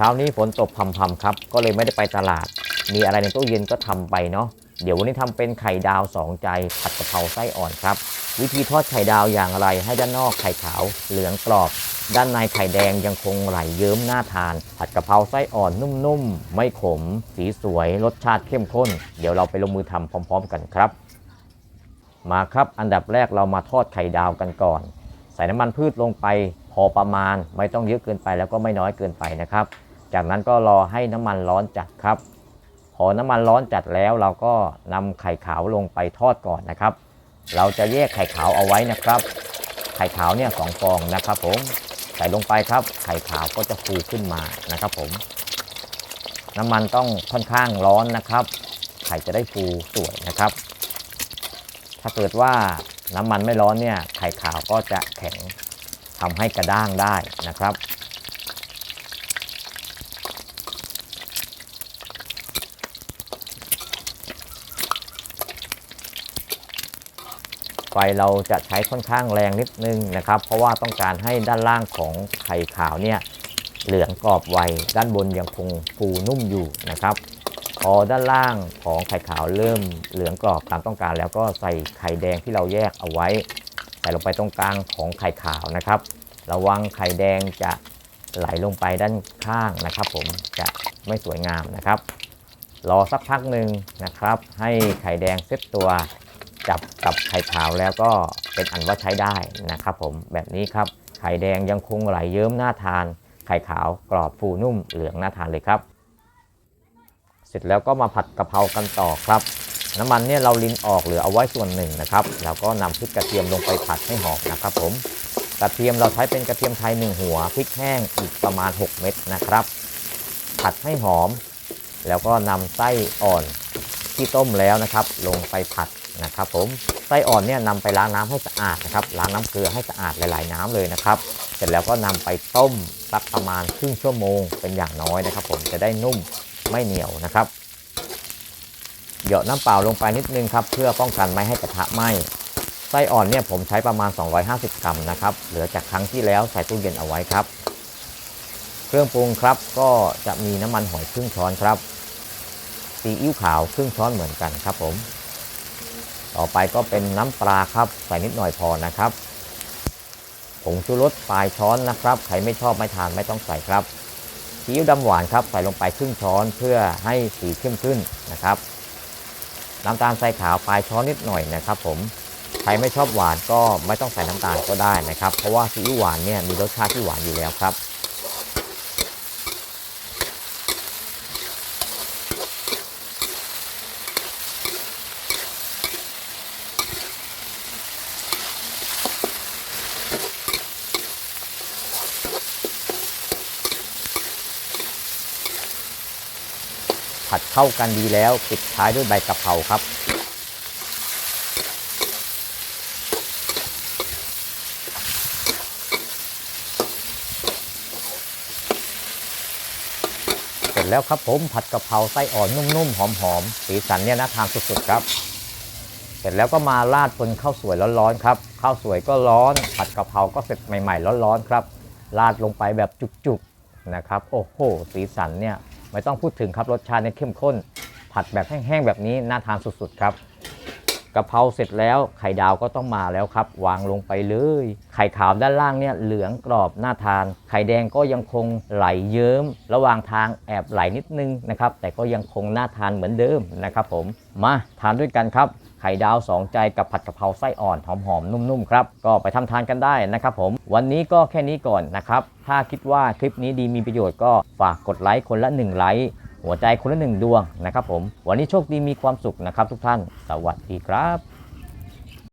เช้านี้ฝนตกพำๆครับ ก็เลยไม่ได้ไปตลาด มีอะไรในตู้เย็นก็ทำไปเนาะ เดี๋ยววันนี้ทำเป็นไข่ดาวสองใจผัดกะเพราไส้อ่อนครับ วิธีทอดไข่ดาวอย่างไรให้ด้านนอกไข่ขาวเหลืองกรอบ ด้านในไข่แดงยังคงไหลเยิ้มน่าทาน ผัดกะเพราไส้อ่อนนุ่มๆ ไม่ขม สีสวย รสชาติเข้มข้น เดี๋ยวเราไปลงมือทำพร้อม ๆ กันครับ มาครับ อันดับแรกเรามาทอดไข่ดาวกันก่อน ใส่น้ำมันพืชลงไป พอประมาณ ไม่ต้องเยอะเกินไปแล้วก็ไม่น้อยเกินไปนะครับ จากนั้นก็รอให้น้ำมันร้อนจัดครับ พอน้ำมันร้อนจัดแล้วเราก็นำไข่ขาวลงไปทอดก่อนนะครับ เราจะแยกไข่ขาวเอาไว้นะครับ ไข่ขาวเนี่ยสองฟองนะครับ ผมใส่ลงไปครับ ไข่ขาวก็จะฟูขึ้นมานะครับ ผม น้ำมันต้องค่อนข้างร้อนนะครับ ไข่จะได้ฟูสวยนะครับ ถ้าเกิดว่าน้ำมันไม่ร้อนเนี่ย ไข่ขาวก็จะแข็งทำให้กระด้างได้นะครับ ฟเราจะใช้ค่อนข้างแรงนิดนึงนะครับ เพราะว่าต้องการให้ด้านล่างของไข่ขาวเนี่ยเหลืองกรอบไวด้านบนยังคงฟูนุ่มอยู่นะครับ พอด้านล่างของไข่ขาวเริ่มเหลืองกรอบตามต้องการ แล้วก็ใส่ไข่แดงที่เราแยกเอาไว้ ใส่ลงไปตรงกลางของไข่ขาวนะครับ ระวังไข่แดงจะไหลลงไปด้านข้างนะครับ ผมจะไม่สวยงามนะครับ รอสักพักหนึ่งนะครับ ให้ไข่แดงเซ็ตตัว จับกับไข่ขาวแล้วก็เป็นอันว่าใช้ได้นะครับผมแบบนี้ครับไข่แดงยังคงไหลเยิ้มน่าทาน ไข่ขาวกรอบฟูนุ่มเหลืองน่าทานเลยครับ เสร็จแล้วก็มาผัดกะเพรากันต่อครับ น้ำมันเนี่ยเราลินออกเหลือเอาไว้ส่วนหนึ่งนะครับแล้วก็นำพริกกระเทียมลงไปผัดให้หอมนะครับผมกระเทียมเราใช้เป็นกระเทียมไทยหนึ่งหัวพริกแห้งอีกประมาณ 6 เม็ดนะครับ ผัดให้หอม แล้วก็นำไส้อ่อนที่ต้มแล้วนะครับ ลงไปผัด นะครับผมไส้อ่อนเนี่ยนำไปล้างน้ำให้สะอาดนะครับล้างน้ำเกลือให้สะอาดหลาย ๆ น้ำเลยนะครับ เสร็จแล้วก็นำไปต้มสักประมาณครึ่งชั่วโมงเป็นอย่างน้อยนะครับ ผมจะได้นุ่มไม่เหนียวนะครับเหยาะน้ำเปล่าลงไปนิดนึงครับเพื่อป้องกันไม่ให้กระทะไหม้ไส้อ่อนเนี่ยผมใช้ประมาณ 250 กรัมนะครับเหลือจากครั้งที่แล้วใส่ตู้เย็นเอาไว้ครับ เครื่องปรุงครับก็จะมีน้ำมันหอยครึ่งช้อนครับซีอิ๊วขาวครึ่งช้อนเหมือนกันครับผม ต่อไปก็เป็นน้ำปลาครับใส่นิดหน่อยพอนะครับผงชูรสปลายช้อนนะครับใครไม่ชอบไม่ทานไม่ต้องใส่ครับซีอิ๊วดำหวานครับใส่ลงไปครึ่งช้อนเพื่อให้สีเข้มขึ้นนะครับน้ำตาลทรายขาวปลายช้อนนิดหน่อยนะครับ ผมใครไม่ชอบหวานก็ไม่ต้องใส่น้ำตาลก็ได้นะครับ เพราะว่าซีอิ๊วหวานเนี่ยมีรสชาติที่หวานอยู่แล้วครับ ผัดเข้ากันดีแล้วปิดท้ายด้วยใบกะเพราครับ เสร็จแล้วครับผมผัดกะเพราไส้อ่อนนุ่มๆ หอมๆ สีสันเนี่ยน่าทานสุดๆครับ เสร็จแล้วก็มาราดบนข้าวสวยร้อนๆครับข้าวสวยก็ร้อน ผัดกะเพราก็เสร็จใหม่ๆร้อนๆครับราดลงไปแบบจุกๆนะครับ โอ้โห สีสันเนี่ย ไม่ต้องพูดถึงครับรสชาติเนี่ยเข้มข้น ผัดแบบแห้งๆแบบนี้น่าทานสุดๆครับกะเพราเสร็จแล้วไข่ดาวก็ต้องมาแล้วครับ วางลงไปเลย ไข่ขาวด้านล่างเนี่ยเหลืองกรอบน่าทาน ไข่แดงก็ยังคงไหลเยิ้ม ระหว่างทางแอบไหลนิดนึงนะครับ แต่ก็ยังคงน่าทานเหมือนเดิมนะครับผมมาทานด้วยกันครับ ไข่ดาว2ใจกับผัดกะเพราไส้อ่อนหอมๆนุ่มๆครับก็ไปทำทานกันได้นะครับผม วันนี้ก็แค่นี้ก่อนนะครับ ถ้าคิดว่าคลิปนี้ดีมีประโยชน์ก็ฝากกดไลค์คนละ1ไลค์หัวใจคนละหนึ่งดวงนะครับผม วันนี้โชคดีมีความสุขนะครับทุกท่าน สวัสดีครับ